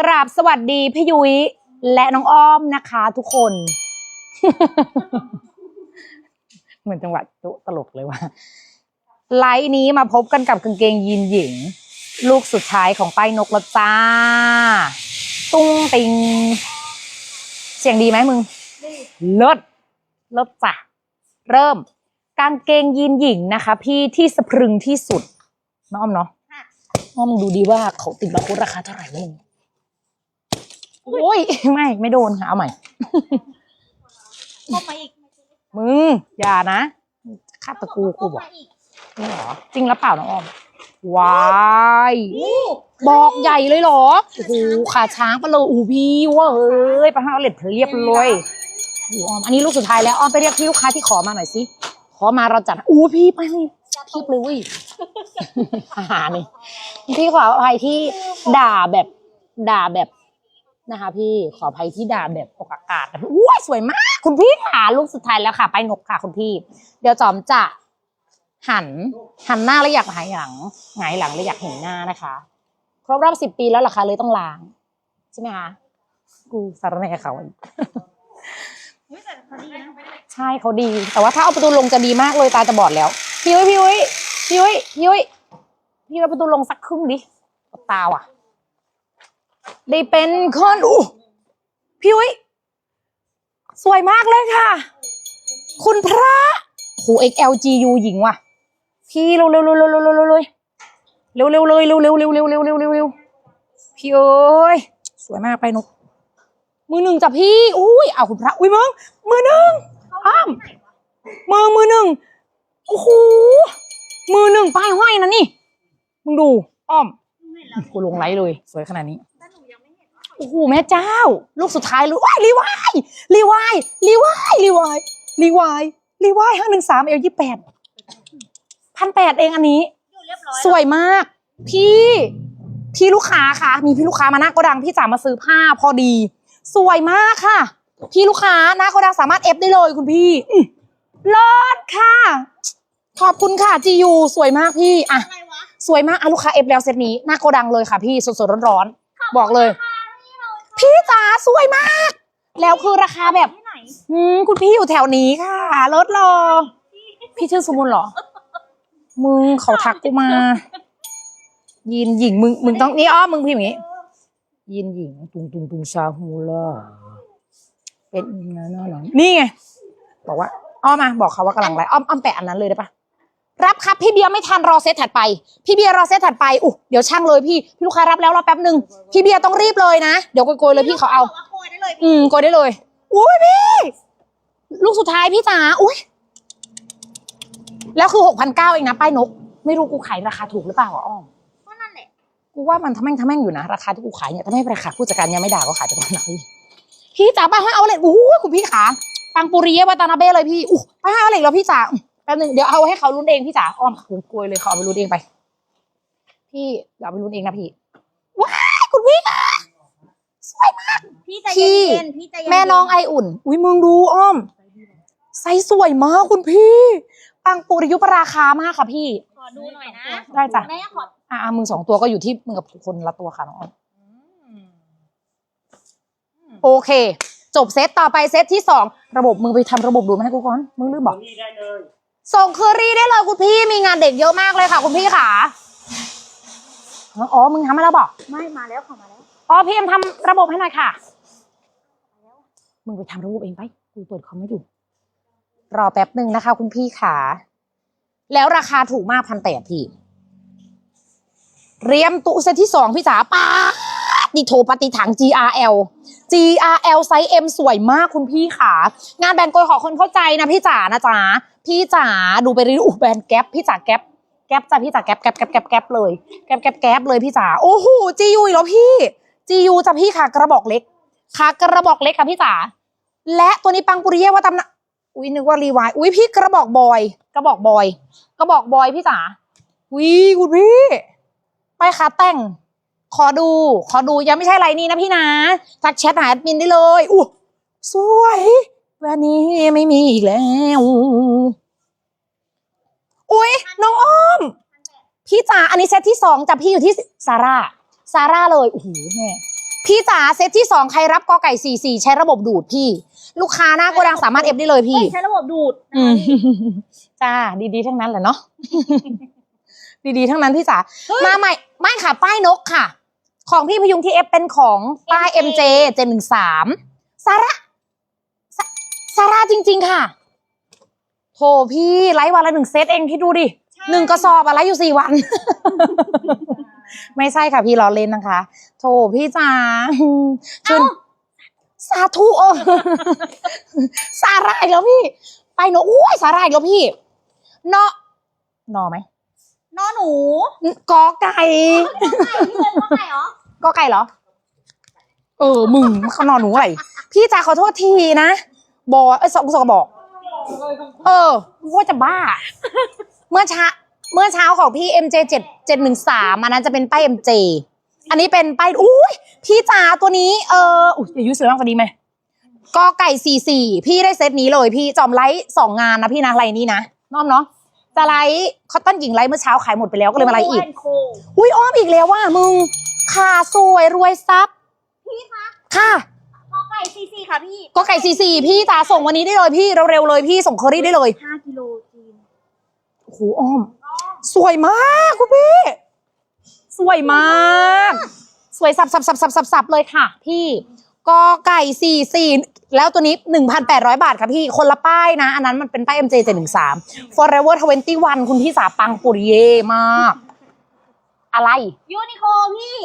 กราบสวัสดีพี่ยุ้ยและน้องอ้อมนะคะทุกคน เหมือนจังหวะจุตลกเลยว่าไลฟ์นี้มาพบกันกับกางเกงยีนหญิง ลูกสุดท้ายของป้ายนกแล้วจ้า ตุ้งติง เสียงดีไหมมึงเลิศเลิศจ้ะเริ่ม กางเกงยีนหญิงนะคะ พี่ที่สะพรึงที่สุดน้องอ้อมเนาะอ้อมดูดีว่าเขาติดบาร์โค้ดราคาเท่าไหร่วะมึง โอ้ยไม่ไม่โดนค่ะเอาใหม่ เข้ามาอีกมึงอย่านะฆาตกูกูบอกเข้ามาอีกนี่เหรอจริงแล้วเปล่าน้องอ้อมว้ายบอกใหญ่เลยเหรอโอ้โหขาช้างไปเลยอู้พี่เว่าเอ้ยไปห้าเล็ดเรียบเลยโอ้อ้อมอันนี้ลูกสุดท้ายแล้วอ้อมไปเรียกพี่ลูกค้าที่ขอมาหน่อยสิขอมาเราจัดอู้พี่ไปเลยเทียบเลยเว้ยอาหารนี่พี่ขออภัยที่ด่าแบบด่าแบบ นะคะ พี่ขออภัยที่ด่าแบบออกอากาศนะอุ้ยสวยมาก คุณพี่ค่ะลูกสุดท้ายแล้วค่ะ ไปนกค่ะคุณพี่ เดี๋ยวจอมจะหัน หันหน้าแล้วอยากหายหลังหงายหลังแล้วอยากเห็นหน้านะคะ ครบรอบสิบปีแล้วเหรอคะเลยต้องล้าง ใช่ไหมคะกูสารแหน่เขาอีกอุ๊ยแต่พอดีนะใช่เขาดี แต่ว่าถ้าเอาประตูลงจะดีมากเลยตาจะบอดแล้ว พี่ยุ้ยพี่ยุ้ยพี่ยุ้ยพี่ยุ้ยพี่เอาประตูลงสักครึ่งดิตาว่ะ ได้เป็นคนอู้พี่ยุ้ยสวยมากเลยค่ะ คุณพระโห XLGU หญิงว่ะ พี่เร็วเร็วเร็วเร็วเร็วเร็วเร็วเร็วเร็วเร็วเลยเร็วเร็วเร็วเร็วเร็วเร็วเร็วเร็วพี่เอ้ยสวยมากไปนุกมือหนึ่งจ้ะพี่ อุ้ยเอาคุณพระอุ้ยมึงมือหนึ่งอ้ามมือมือหนึ่งโอ้โหมือหนึ่งป้ายห้อยนะนี่มึงดูอ้อมกูลงไลฟ์เลย สวยขนาดนี้ โอ้โหแม่เจ้า ลูกสุดท้ายเลยว้ายรีวายรีวายรีวายรีวายรีวายรีวายห้าหนึ่งสามเอลยี่แปดพันแปดเองอันนี้ อยู่เรียบร้อยสวยมาก พี่พี่ลูกค้าค่ะ มีพี่ลูกค้ามาหน้าโกดังพี่จ๋ามาซื้อผ้าพอดี สวยมากค่ะ พี่ลูกค้าหน้าโกดังสามารถเอฟได้เลยคุณพี่อื้อเลิศค่ะ ขอบคุณค่ะจียูสวยมากพี่อะอะไรวะสวยมากอะลูกค้าเอฟแล้วเซตนี้หน้าโกดังเลยค่ะพี่สดๆร้อนๆบอกเลย พี่จ๋าสวยมาก แล้วคือราคาแบบที่ไหนอืมคุณพี่อยู่แถวนี้ค่ะรถรอ พี่ชื่อสมุนเหรอ มึงเขาทักกูมา ยินหญิงมึงมึงต้องนี่อ้อมึงพิมพ์อย่างนี้ ยินหญิงตุงตุงตุงซาฮูล่าเป็นงานน่าหนังนี่ไง บอกว่าอ้อมมาบอกเขาว่ากำลังไล่อ้อมอ้อมแปะอันนั้นเลยได้ปะ รับครับพี่เบียร์ไม่ทันรอเซตถัดไป พี่เบียร์รอเซตถัดไปอุ๊เดี๋ยวช่างเลยพี่พี่ลูกค้ารับแล้วรอแป๊บหนึ่งพี่เบียร์ต้องรีบเลยนะเดี๋ยวโกยๆเลยพี่เขาเอา บกว่าโกยได้เลยอืมกดได้เลย อุ้ยพี่ ลูกสุดท้ายพี่จ๋าอุ้ยแล้วคือหกพันเก้าเองนะป้ายนก ไม่รู้กูขายราคาถูกหรือเปล่าอะอ้อมก็นั่นแหละกูว่ามันทำแม่งทำแม่งอยู่นะ ราคาที่กูขายเนี่ยถ้าไม่เป็นราคาผู้จัดการยังไม่ด่าก็ขายไปก่อนนะพี่พี่จ๋าไปให้เอาเลยอู้หูคุณพี่ขาปังปุริเยวาตานาเบ้เลยพี่อู้ไปให้เอาเลยแล้วพี่จ๋าอืมแป๊บนึงเดี๋ยวเอาให้เขาลุ้นเองพี่จ๋าอ้อมผมกลวยเลยเขาเอาไปลุ้นเองไป พี่เดี๋ยวเอาไปลุ้นเองนะพี่ว้ายคุณพี่ค่ะสวยมาก พี่ใจพี่เย็นๆพี่ใจเย็นๆแม่น้องไออุ่น อุ้ยมึงดูอ้อมไซส์สวยมากคุณพี่ ปังปุริยุปราคามากค่ะพี่ ขอดูหน่อยนะได้จ้ะ แม่ขออ่ามึงสองตัวก็อยู่ที่มึงกับคนละตัวค่ะน้องอ้อมโอเค จบเซตต่อไปเซตที่สองระบบมึงไปทำระบบดูมาให้กูก่อน มึงลืมบอก นี่ได้เลย ส่งเคอรี่ได้เลยคุณพี่มีงานเด็กเยอะมากเลยค่ะ คุณพี่ค่ะอ๋อ มึงทำมาแล้วบอก ไม่มาแล้วขอมาแล้ว อ๋อ พี่เอ็มทำระบบให้หน่อยค่ะ มึงไปทำระบบเองไป กูเปิดคอมไม่อยู่ รอแป๊บหนึ่งนะคะ คุณพี่ขา แล้วราคาถูกมากพันแปดพี่ เรียมตุเซตที่สองพี่จ๋าป้าดดิโทปฏิถัง GRL GRL ไซส์ M สวยมากคุณพี่ขางานแบรนด์โกยขอคนเข้าใจนะพี่จ๋านะจ๊ะพี่จ๋าดูไปรีวิวแบรนด์แก๊ปพี่จ๋าแก๊ปแก๊ปจ้ะพี่จ๋าแก๊ปแก๊ปแก๊ปแก๊ปแก๊ปเลยแก๊ปแก๊ปแก๊ปเลยพี่จ๋าโอ้โห GU อีกแล้วพี่ GU จ้ะพี่ค่ะกระบอกเล็กค่ะกระบอกเล็กค่ะพี่จ๋าและตัวนี้ปังปุริเย่ว่าตำนะอุ้ยนึกว่ารีวายอุ้ยพี่กระบอกบอย กระบอกบอย กระบอกบอยพี่จ๋าอุ้ยคุณพี่ไปค่ะแต่ง ขอดู ขอดูยังไม่ใช่ไรนี่นะพี่นะทักแชทหาแอดมินได้เลยอู้สวยวันนี้ไม่มีอีกแล้ว อุ้ยน้องอ้อม พี่จ๋าอันนี้เซตที่สองจ้ะพี่อยู่ที่ซาร่าซาร่าเลยโอ้โหแม่พี่จ๋าเซตที่สองใครรับกอไก่สี่สี่ใช้ระบบดูดพี่ ลูกค้าหน้าโกดังสามารถเอฟได้เลยพี่เฮ้ยใช้ระบบดูดอืมจ้า ดีๆ ทั้งนั้นแหละเนาะดีๆ ทั้งนั้นพี่จ๋ามาใหม่ไม่ค่ะ ป้ายนกค่ะ ของพี่พยุงที่เอฟเป็นของป้าย MJ เจนหนึ่งสามซาร่าซาซาร่าจริง ๆ ค่ะโถพี่ไลฟ์วันละหนึ่งเซตเองพี่ดูดิหนึ่งกระสอบอะไลฟ์อยู่สี่วัน ไม่ใช่ค่ะพี่ล้อเล่นนะคะ โถพี่จ๋าชื่นสาธุเออสาร่ายแล้วพี่ ไปเนอะอุ้ยสาร่ายแล้วพี่ เนาะนอไหมนอหนูกอไก่ไก่พี่เป็นว่าไก่เหรอ กอไก่เหรอ เออ มึงมันเขานอนหนูอะไรพี่จ๋าขอโทษทีนะ บอเอ้ยสองสองบอก เออว่าจะบ้า เมื่อเช้า เมื่อเช้าของพี่ MJ เจ็ดเจ็ดหนึ่งสามอันนั้นจะเป็นป้าย MJ อันนี้เป็นป้ายอุ้ยพี่จ๋าตัวนี้ เอออุ้ยอย่ายุ่งเสือมากกว่านี้ไหมกอไก่สี่สี่พี่ได้เซตนี้เลยพี่จอมไลท์สองงานนะพี่นะไลท์นี้นะน้อมเนาะจะไลท์คอตตอนหญิงไลท์เมื่อเช้าขายหมดไปแล้วก็เลยมาไลท์อีกโโคอุ้ยอ้อมอีกแล้วว่ามึง ค่ะสวยรวยซับพี่คะค่ะกอไก่ซีซีค่ะพี่ก็ไก่สี่สี่พี่จ๋าส่งวันนี้ได้เลยพี่เร็วๆเลยพี่ส่งเคอรี่ได้เลยห้ากิโลจีนโอ้โหอ้อม สวยมากคุณพี่ สวยมาก สวยสับสับสับสับสับสับเลยค่ะ พี่กอไก่สี่สี่แล้วตัวนี้หนึ่งพันแปดร้อยบาทค่ะพี่ คนละป้ายนะ อันนั้นมันเป็นป้าย MJ เจ็ดหนึ่งสาม Forever 21 คุณพี่สาปังปุริเย่มาก อะไร ยูนิโคพี่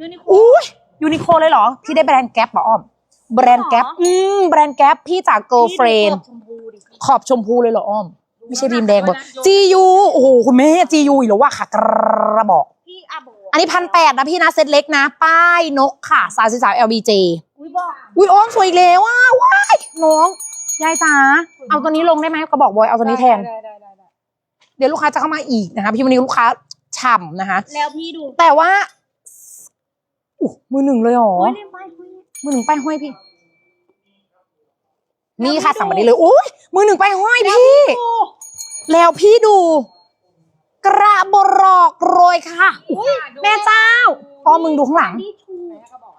ยูนิโคอุ้ยยูนิโคเลยเหรอ พี่ได้แบรนด์แก๊ปเหรออ้อม แบรนด์แก๊ปหรออืมแบรนด์แก๊ปพี่จากเกิร์ลเฟรนพี่ดูขอบชมพูดิขอบชมพูเลยเหรออ้อม ไม่ใช่รีมแดงเบอร์ GU โอ้โหคุณแม่ GU อีกแล้วว่าค่ะกระบอกพี่อาโบอันนี้พันแปดนะพี่นะเซตเล็กนะ ป้ายนกค่ะสามสิบสาม LBJ อุ้ยบอกอุ้ยอ้อมสวยอีกแล้วอะว้ายน้องยายจ๋าเอาตัวนี้ลงได้ไหมกระบอกบอยเอาตัวนี้แทนได้ได้ได้ได้เดี๋ยวลูกค้าจะเข้ามาอีกนะคะพี่วันนี้ลูกค้าฉ่ำนะคะ แล้วพี่ดู แต่ว่า อู้มือหนึ่งเลยเหรออุ้ยเรียนไปคุยมือหนึ่งป้ายห้อยพี่ นี่ค่ะสั่งมาได้เลยอุ้ยมือหนึ่งป้ายห้อยพี่ แล้วพี่ดู กระบอกโรยค่ะอุ๊ยแม่เจ้าอ๋อมึงดูข้างหลัง นี่ชูไหนอะเขาบอก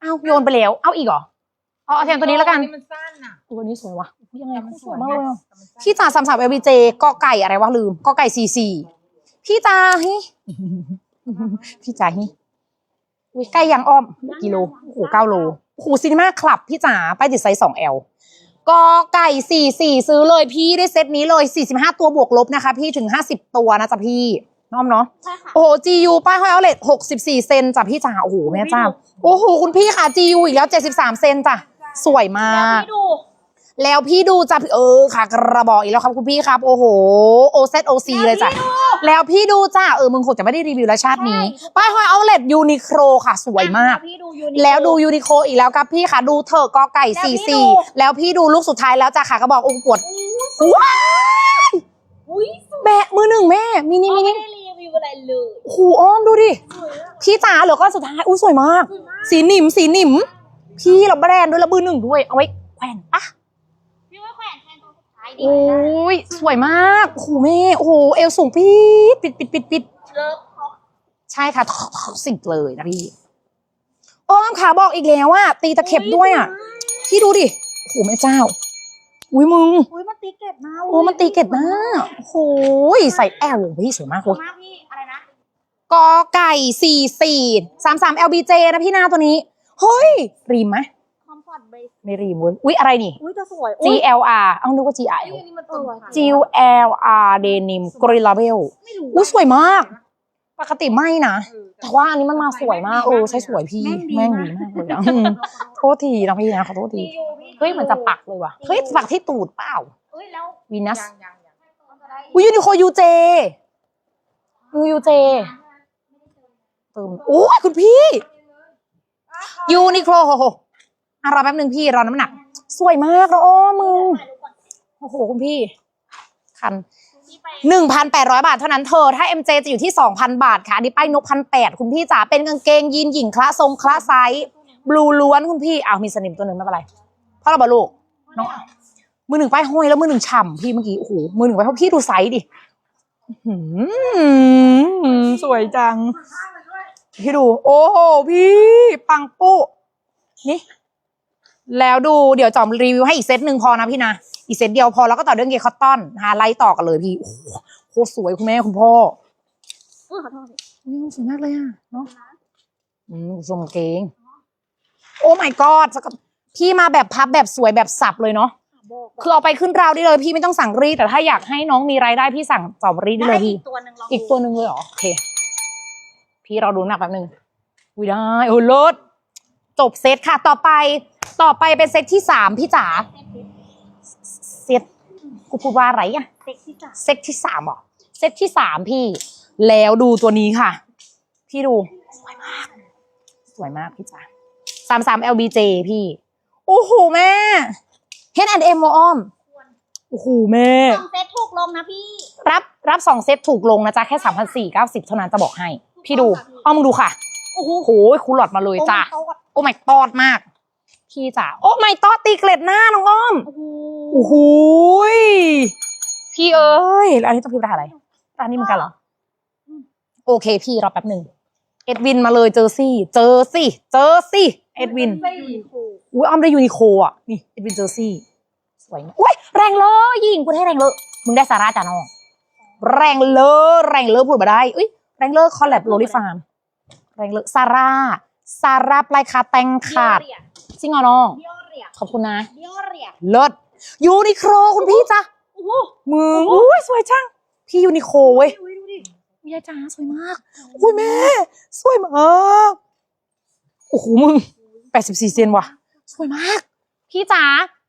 เอาโยนไปแล้ว เอาอีกเหรอเอาเอาแทนตัวนี้แล้วกัน มันสั้นน่ะตัวนี้สวยวะยังไงแต่มัมันนสสววยยมากไงเลยอะแต่มันสั้นพี่จ๋าสามสามเอลบีเจกอไก่อะไรวะลืมกอไก่สี่สี่พี่จ๋าฮิ พี่จ๋าฮิ อุ้ยใกล้ยังอ้อมกิโลโอ้โหเก้าโลโอ้โหซีนีมาคลับพี่จ๋าไปติดไซส์สองเอลกอไก่สี่สี่ซื้อเลยพี่ได้เซตนี้เลยสี่สิบห้าตัวบวกลบนะคะ พี่ถึงห้าสิบตัวนะจ๊ะพี่น้อมเนาะใช่ค่ะโอ้โห GU ป้ายห้อยเอาเลทหกสิบสี่เซนจ้ะพี่จ๋าโอ้โหแม่เจ้าโอ้โหคุณพี่ค่ะ GU อีกแล้วเจ็ดสิบสามเซนจ้ะสวยมาแล้วกพี่ดู แล้วพี่ดูจ้ะพี่เออค่ะ กระบอกอีกแล้วครับคุณพี่ครับ โอ้โหโอเซตโอซีเลยจ้ะ แล้วพี่ดูจ้ะเออมึงคงจะไม่ได้รีวิวแล้วชาตินี้ใช่ป้ายห้อยเอาเลทยูนิโคลค่ะ สวยมากแล้วพี่ดูยูนิโคแล้วดูยูนิโคอีกแล้วครับพี่ค่ะ ดูเถอะกอไก่แล้วสี่พี่สี่ดูแล้วพี่ดูลูกสุดท้ายแล้วจ้ะค่ะกระบอกองค์ปวดว้ายอุ้ยแบะมือหนึ่งแม่มินิเขามิไม่นิได้รีวิวอะไรเลยโอ้โหอ้อมดูดิ พี่จ๋าเหลือก็สุดท้ายอุ้ยสวยมาก สีหนิมสีหนิม พี่เราแบรนด์ด้วยแล้วเบอร์หนึ่งด้วย เอาไว้แขวนปะ โอ้ยสวยมากโอ้โหแม่โอ้โหเอวสูงปี๊ดปิดปิดปิดปิดเลิฟท็อปใช่ค่ะสิ่งเลยนะพี่อ้อมขาบอกอีกแล้วว่าตีตะเข็บด้วยอะพี่ดูดิโอ้โหแม่เจ้าอุ้ยมึงอุ้ยมันตีเก็บนะโอ้มันตีเกล็ดหน้าโอ้โหใส่แอลพี่สวยมากเลยมากพี่อะไรนะกอไก่สี่สี่สามสาม LBJ นะพี่นาตัวนี้ เฮ้ยรีมไหม ไม่รีมเว้ยอุ๊ย อะไรนี่ อุ้ยจะสวย GLR เอ้านึกว่า GR นี่อันนี้มันตรงค่ะ GLR Denim Gorilla Bell ไม่รู้อุ้ยสวยมาก ปกติไม่นะแต่ว่าอันนี้มันมาสวยมากเออใช้สวยพี่แม่งดีมากเลยอะอืมโทษทีนะพี่นะขอโทษทีเฮ้ยมันจะปักเลยว่ะเฮ้ยปักที่ตูดเปล่าเฮ้ยแล้ววีนัสยังยังยังอุ้ยยูนิโคยูเจยูยูเจเติมโอ้ยคุณพี่ยูนิโคโอะรอแป๊บหนึ่งพี่รอน้ำหนัก สวยมากแล้วอ้อมึง โอ้โห คุณพี่ คันหนึ่งพันแปดร้อยบาทเท่านั้นเธอ ถ้า MJ จะอยู่ที่สองพันบาทค่ะอันนี้ป้ายนกพันแปดคุณพี่จ๋าเป็นกางเกงยีนหญิงคละทรงคละไซส์บลูล้วนคุณพี่อ้าวมีสนิมตัวหนึ่งไม่เป็นไรเพราะเราบอลูกน้องมือหนึ่งป้ายห้อยแล้วมือหนึ่งฉ่ำพี่เมื่อกี้โอ้โหมือหนึ่งป้ายห้อยพี่ดูไซส์ดิสวยจัง พี่ดู โอ้โหพี่ ปังปุ๊นี่ แล้วดูเดี๋ยวจอมรีวิวให้อีกเซตหนึ่งพอนะพี่นะ อีกเซตเดียวพอแล้วก็ต่อด้วยเกย์คอตตอนนะคะไล่ต่อกันเลยพี่ โอ้โหโคตรสวยคุณแม่คุณพ่ออุ้ยขอโทษอุ๊ยสวยมากเลยอะเนาะอืมทรงเกง โอ้ my god สักกับพี่มาแบบพับแบบสวยแบบสับเลยเนาะบอกคือเอาไปขึ้นราวได้เลยพี่ไม่ต้องสั่งรีดแต่ถ้าอยากให้น้องมีรายได้พี่สั่งจอบรีดได้เลยพี่อีกตัวหนึ่งลองอีกตัวหนึ่งเลยเหรอโอเค พี่เราดูหนักแป๊บนึงอุ้ยได้โอ้เลิศจบเซตค่ะต่อไป ต่อไปเป็นเซตที่สามพี่จ๋าเซตกูพูดว่าอะไรอะเซ็กซี่จ้ะเซตที่สามเหรอเซตที่สามพี่ แล้วดูตัวนี้ค่ะ พี่ดูสวยมาก สวยมากพี่จ๋าสามสาม LBJ พี่ โอ้โหแม่ H&M วอ้อมโอ้โหแม่ สองเซตถูกลงนะพี่ รับรับสองเซตถูกลงนะจ๊ะ แค่สามพันสี่เก้าสิบเท่านั้นจะบอกให้ พี่ดู อ้อมมึงดูค่ะ โอ้โหคูหลอดมาเลยจ้ะ โอ้โหโอ้ไม่ตอดมาก พี่จ๋าโอ้ไม่ตอดตีเกล็ดหน้าน้องอ้อมโอ้โหโอ้โหยพี่เอ้ยแล้วอันนี้ต้องพิมพ์รหัสอะไรรหัสนี้เหมือนกันเหรอ โอเค พี่รอแป๊บหนึ่งเอ็ดวินมาเลยเจอซี่เจอซี่เจอซี่เอ็ดวินอุ้ยอ้อมได้ยูนิโคอะนี่เอ็ดวินเจอซี่สวยมากอุ้ยแรงเลยยิงกูให้แรงเลยมึงได้ซาร่าจ้าน้องแรงเลยแรงเลยพูดมาได้อุ้ยแรงเลยคอลแลบโรลิฟาร์มแรงเลยซาร่า ซาร่าปลายคาแตงขาดจริงเหรอน้องดิโอเรียขอบคุณนะดิโอเรียเลิศยูนิโคลคุณพี่จ้ะโอ้โหมึงอุ้ยสวยจัง พี่ยูนิโคลเว้ยดูดิดูดิอุ้ยยายจ้าสวยมาก อุ้ยแม่ สวยมากโอ้โหมึงแปดสิบสี่เซนว่ะ สวยมาก พี่จ๋า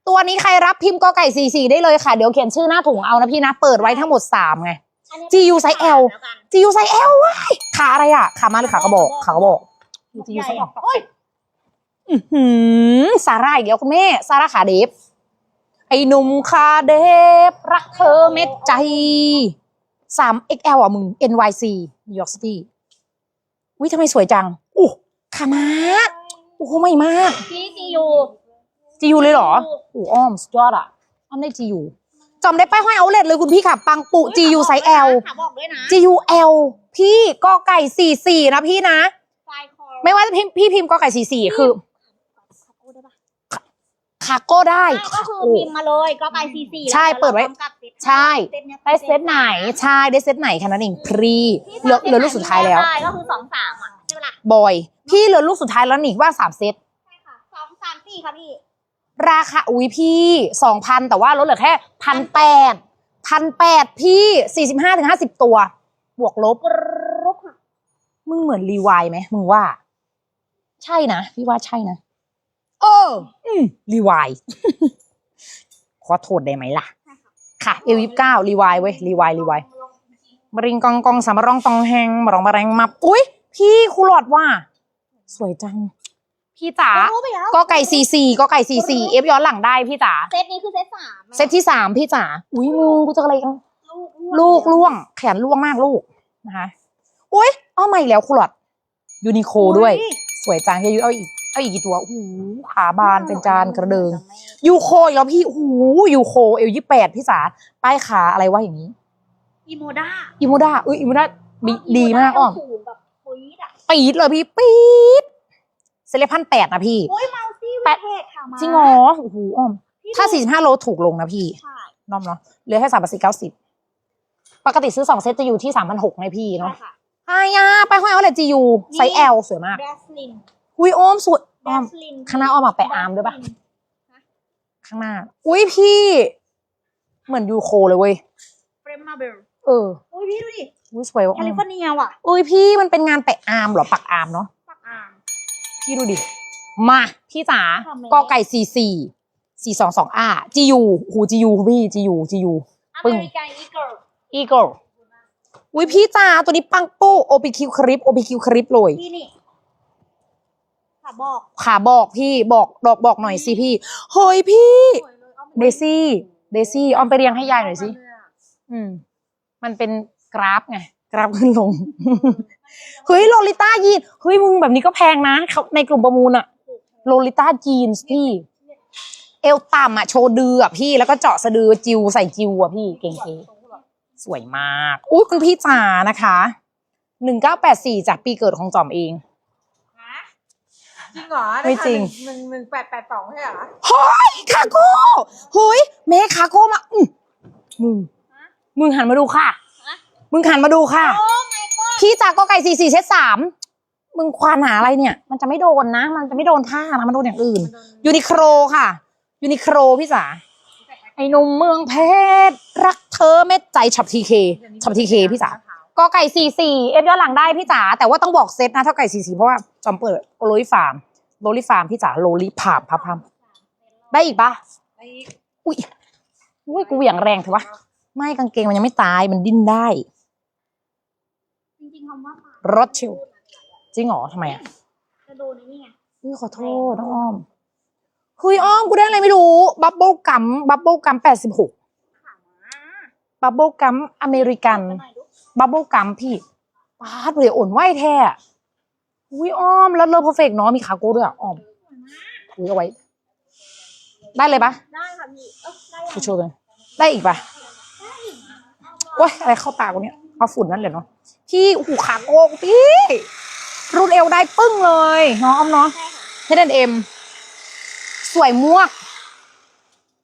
ตัวนี้ใครรับพิมพ์กอไก่สี่สี่ได้เลยค่ะ เดี๋ยวเขียนชื่อหน้าถุงเอานะพี่นะ เปิดไว้ทั้งหมดสามไงอันนี้ GU ไซส์ L แล้วกันจียูไซเอลว้ายขาอะไรอะ ขามาหรือขากระบอก ขากระบอก จียูไซเอลโอ้ยอื้อหือซาร่าอีกแล้วคุณแม่ซาร่าขาเดฟไอ้หนุ่มคาเดฟรักเธอเม็ดใจสาม XL อะมึง NYC New York City วิทำไมสวยจังอู้ขามาโอ้โหไม่มากพี่จียูจียูเลยเหรอโอ้อ้อมสุดยอดอะอ้อมได้จียูจำได้ป้ายห้อยเอาเลทเลยคุณพี่ค่ะ ปังปุจียูไซส์ L ค่ะบอกด้วยนะ G U L พี่กอไก่สี่สี่นะพี่นะ ไฟคอร์ไม่ว่าจะพิมพ์พี่พิมพ์กอไก่สี่สี่คือโอ้ได้ปะคาโก้ได้ใช่ก็คือโอ้พิมพ์มาเลยก็ไปซีซีใช่เปิดไว้ ใช่ได้ได้เซตไหน ใช่ได้เซตไหนแค่นั้นเองพรีเหลือเหลือลูกสุดท้ายแล้วใช่ก็คือสองสามอะใช่ไหมล่ะบอย พี่เหลือลูกสุดท้ายแล้วนี่ว่าสามเซตใช่ค่ะสองสามสี่ค่ะพี่ ราคาอุ้ยพี่สองพันแต่ว่าลดเหลือแค่พันแปดพันแปดพี่สี่สิบห้าถึงห้าสิบตัว บวกลบกรุ๊ปค่ะมึงเหมือนรีวายไหมมึงว่า ใช่นะ พี่ว่าใช่นะเอออืมรีวาย ขอโทษได้ไหมล่ะ ค่ะ เอลยิบเก้ารีวายเว้ย รีวาย รีวายมริงกองกองสามรองตองแหงมารองมาแรงมับ อุ้ยพี่ครูหลอดว่า สวยจัง พี่จ๋า รู้ไปแล้วก็ไก่สี่สี่ก็ไก่สี่สี่เอฟย้อนหลังได้พี่จ๋า เซตนี้คือเซตสามเซตที่สามพี่จ๋า อุ้ยมึงกูเจะอะไรกันลูกลูกล่วง แขนล่วงมากลูกนะคะ อุ้ยอ้อใหม่แล้วครูหลอดยูนิโคด้วย สวยจังเฮียยุเอาอีกเอาอีกกี่ตัวโอ้โหขาบานเป็นจานกระเดิง ยูโคอีกแล้วพี่โอ้โหยูโคเอลยี่แปดพี่จ๋าป้ายขาอะไรวะอย่างนี้อีโมด้าอิมูด้าอุ้ยอิมูด้าดีดีมากอ้อมสูงแบบปี๊ดอะปี๊ดเลยพี่ปี๊ดเซเลพันแปดนะพี่โอ้ยมาซี่แปวิดเทศค่ะมาจริงเหรอโอ้โหอ้อมพี่ถ้าดูสี่สิบห้าโลถูกลงนะพี่ใช่น้อมเนาะเหลือแค่สามพันสี่เก้าสิบปกติซื้อสองเซตจะอยู่ที่สามพันหกไงพี่ใช่เนาะค่ะ อายาไปห้อยเอาเลยจียูไซส์ L สวยมากแบสลินอุ้ยอ้อมสวยแบอ้อมสลินข้างหน้าอ้อมอะไปอาร์มด้วยปะข้างหน้า อุ้ยพี่ เหมือนยูโคเลยเว้ยเฟรมมาเบลเออโอ้ยพี่ดูดิอุ้ยสวยว่ะแคลิฟอร์เนียว่ะอุ้ยพี่มันเป็นงานแปะอาร์มเหรอปักอาร์มเนาะปักอ่างพี่ดูดิ มา พี่จ๋าทำไมกอไก่สี่สี่สี่สองสองอาจียูหูจียูพี่จียูจียูอปึ้งเมริกันอีเกิลอีเกิล อุ้ยพี่จ๋าตัวนี้ปังปูโอปิคิวคลิปโอปิคิวคลิปเลยพี่นี่ค่ะบอกขาบอกพี่บอกบอกบอกหน่อยสิพี่เฮ้ยพี่เดซี่เดซี่ออมไปเรียงให้ยายหน่อยสิอืม มันเป็นกราฟไงกราฟขึ้นลงเฮ้ยโลลิต้ายีนเฮ้ยมึงแบบนี้ก็แพงนะเขาในกลุ่มประมูลอะโลลิต้าจีนส์พี่ เอวต่ำอะโชว์ดืออะพี่แล้วก็เจาะสะดือจิวใส่จิวอะพี่เก่งๆ สวยมากอุ้ยคุณพี่จ๋านะคะหนึ่งเก้าแปดสี่จากปีเกิดของจอมเอง จริงเหรอไม่จริง หนึ่งหนึ่งแปดแปดสองใช่เหรอเฮ้ยคาโก้หุยเมคาโก้มาอื้อมึงมึงหันมาดูค่ะ มึงหันมาดูค่ะโอ้ my god พี่จากก็ไก่สี่สี่เซตสามมึงควานหาอะไรเนี่ย มันจะไม่โดนนะ มันจะไม่โดนท่านะมันโดนอย่างอื่น ยูนิโคลค่ะ ยูนิโคลพี่จ๋าไอ้หนุ่มเมืองเพชรรักเธอเม็ดใจช็อปทีเคช็อปทีเคพี่จ๋าก็ไก่สี่สี่เอฟย้อนหลังได้พี่จ๋าแต่ว่าต้องบอกเซตนะถ้าไก่สี่สี่เพราะว่าจอมเปิดโรลิฟาร์มโรลิฟาร์มพี่จ๋าโรลิพามพับพัมได้อีกปะไอ้อุ้ยอุ้ยกูเหวี่ยงแรงเถอะวะไม่กางเกงมันยังไม่ตายมันดิ้นได้จริงๆคำว่ารถชิวจริงเหรอทำไมอะจะดูในนี่ไงอุ้ยขอโทษน้องอ้อม เฮ้ยอ้อมกูได้อะไรไม่รู้บับเบิลกัมบับเบิลกัมแปดสิบหกถามมาบับเบิลกัมอเมริกันจะหน่อยดูบับเบิลกัมพี่ปาดเลยอ่อนไหวแท้อะอุ้ยอ้อมแล้วเลอเพอร์เฟกเนาะมีคาโก้ด้วยอะอ้อมถือเอาไว้ ได้เลยปะได้ค่ะพี่เออได้กูโชว์เลยได้อีกปะโอ้ยอะไรเข้าตากูเนี่ยเอาฝุ่นนั่นเลยเนาะพี่โอ้โหขาโก้พี่รุ่นเอวได้ปึ้งเลยเนาะอ้อมเนาะใช่ค่ะเฮดเอ็ม สวยมวก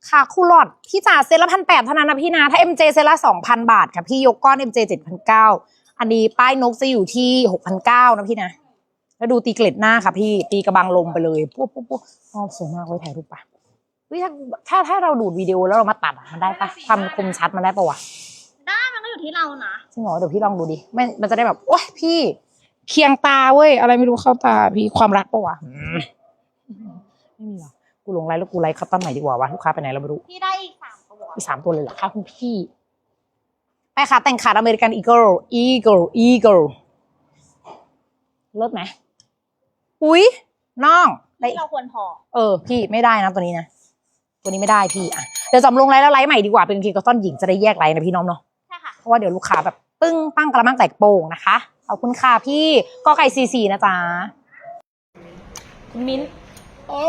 ค่ะคูลอดพี่จ๋าเซตละพันแปดเท่านั้นนะพี่นะ ถ้า MJ เซตละสองพันบาทค่ะพี่ยกก้อน MJ เจ็ดพันเก้าอันนี้ป้ายนกจะอยู่ที่หกพันเก้านะพี่นะ แล้วดูตีเกล็ดหน้าค่ะพี่ ตีกระบังลมไปเลยปุ๊บปุ๊บปุ๊บชอบสวยมากไว้ถ่ายรูปปะเฮ้ยถ้าถ้าถ้าเราดูดวิดีโอแล้วเรามาตัดอะมันได้ปะความคมชัดมันได้ปะวะได้มันก็อยู่ที่เรานะจริงเหรอเดี๋ยวพี่ลองดูดิไม่มันจะได้แบบโอ๊ยพี่เคียงตาเว้ยอะไรไม่รู้เข้าตาพี่ความรักปะวะอืมไม่มีหรอ กกูลงไลน์แล้วกูไลน์คัตตอนไหนดีกว่าวะลูกค้าไปไหนเราไม่รู้พี่ได้อีกสามตัวมีสามตัวเลยเหรอคะคุณพี่ ไปค่ะ แต่งขาดอเมริกันอีเกิลอีเกิลอีเกิลเลิศไหมอุ้ยน้องได้ที่เราควรพอ เออ พี่ไม่ได้นะตัวนี้นะตัวนี้ไม่ได้พี่อะเดี๋ยวจำลงไลน์แล้วไลน์ใหม่ดีกว่าเป็นคีกอตอนหญิงจะได้แยกไลน์นะพี่น้องเนาะใช่ค่ะเพราะว่าเดี๋ยวลูกค้าแบบปึ้งปั้งกระมังแตกโป่งนะคะขอบคุณค่ะพี่ก็ไก่ซีซีนะจ๊ะคุณมิ้นโอ้